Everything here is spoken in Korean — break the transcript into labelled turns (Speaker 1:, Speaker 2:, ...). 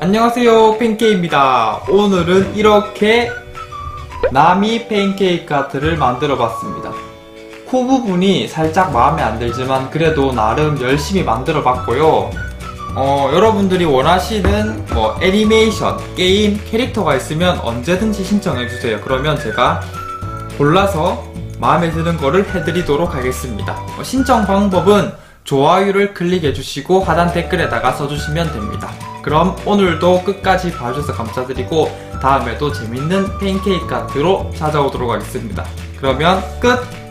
Speaker 1: 안녕하세요 팬케이입니다. 오늘은 이렇게 나미 팬케이크 아트를 만들어 봤습니다. 코 부분이 살짝 마음에 안 들지만 그래도 나름 열심히 만들어 봤고요. 어, 여러분들이 원하시는 뭐 애니메이션, 게임, 캐릭터가 있으면 언제든지 신청해 주세요. 그러면 제가 골라서 마음에 드는 거를 해드리도록 하겠습니다. 어, 신청 방법은 좋아요를 클릭해 주시고 하단 댓글에다가 써주시면 됩니다. 그럼 오늘도 끝까지 봐주셔서 감사드리고 다음에도 재밌는 팬케이크 아트로 찾아오도록 하겠습니다. 그러면 끝!